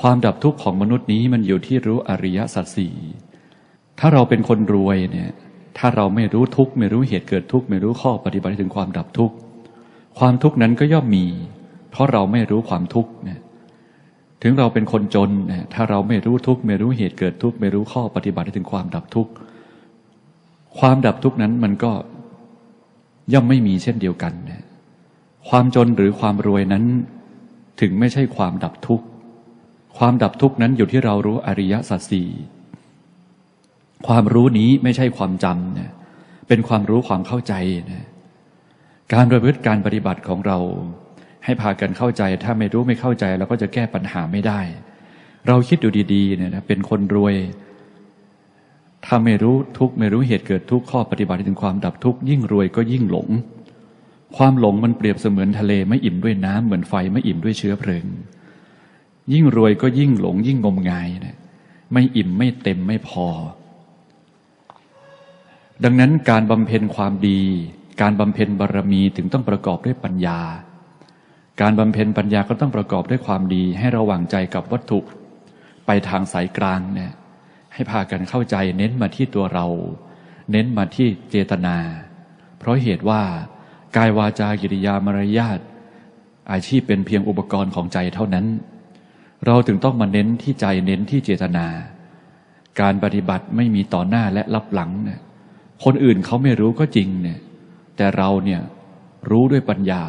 ความดับทุกข์ของมนุษย์นี้มันอยู่ที่รู้อริยสัจสี่ถ้าเราเป็นคนรวยเนี่ย ถ้าเราไม่รู้ทุกข์ไม่รู้เหตุเกิดทุกข์ไม่รู้ข้อปฏิบัติถึงความดับทุกข์ความทุกข์นั้นก็ย่อมมี เพราะเราไม่รู้ความทุกข์เนี่ยถึงเราเป็นคนจนเนี่ยถ้าเราไม่รู้ทุกข์ไม่รู้เหตุเกิดทุกข์ไม่รู้ข้อปฏิบัติถึงความดับทุกข์ความดับทุกข์นั้นมันก็ย่อมไม่มีเช่นเดียวกันนะความจนหรือความรวยนั้น ถึงไม่ใช่ความดับทุกข์ ความดับทุกข์นั้นอยู่ที่เรารู้อริยสัจสี่ความรู้นี้ไม่ใช่ความจำนะเป็นความรู้ความเข้าใจนะการประพฤติการปฏิบัติของเรา ให้พากันเข้าใจ ถ้าไม่รู้ไม่เข้าใจเราก็จะแก้ปัญหาไม่ได้ เราคิดดูดีๆเนี่ยนะเป็นคนรวย ถ้าไม่รู้ทุกไม่รู้เหตุเกิดทุกข์ข้อปฏิบัติถึงความดับทุกยิ่งรวยก็ยิ่งหลง ความหลงมันเปรียบเสมือนทะเลไม่อิ่มด้วยน้ำเหมือนไฟไม่อิ่มด้วยเชื้อเพลิง ยิ่งรวยก็ยิ่งหลง ยิ่งงมงายนะไม่อิ่มไม่เต็มไม่พอ ดังนั้นการบำเพ็ญความดี การบำเพ็ญบารมีถึงต้องประกอบด้วยปัญญา การบำเพ็ญปัญญาก็ต้องประกอบด้วยความดี ให้ระวังใจกับวัตถุ ไปทางสายกลางเนี่ยให้พากันเข้าใจเน้นมาที่ตัวเรา เน้นมาที่เจตนา เพราะเหตุว่ากายวาจากิริยามารยาทอาชีพเป็นเพียงอุปกรณ์ของใจเท่านั้น เราถึงต้องมาเน้นที่ใจเน้นที่เจตนา การปฏิบัติไม่มีต่อหน้าและรับหลังเนี่ยคนอื่นเขาไม่รู้ก็จริงเนี่ยแต่เราเนี่ยรู้ด้วยปัญญา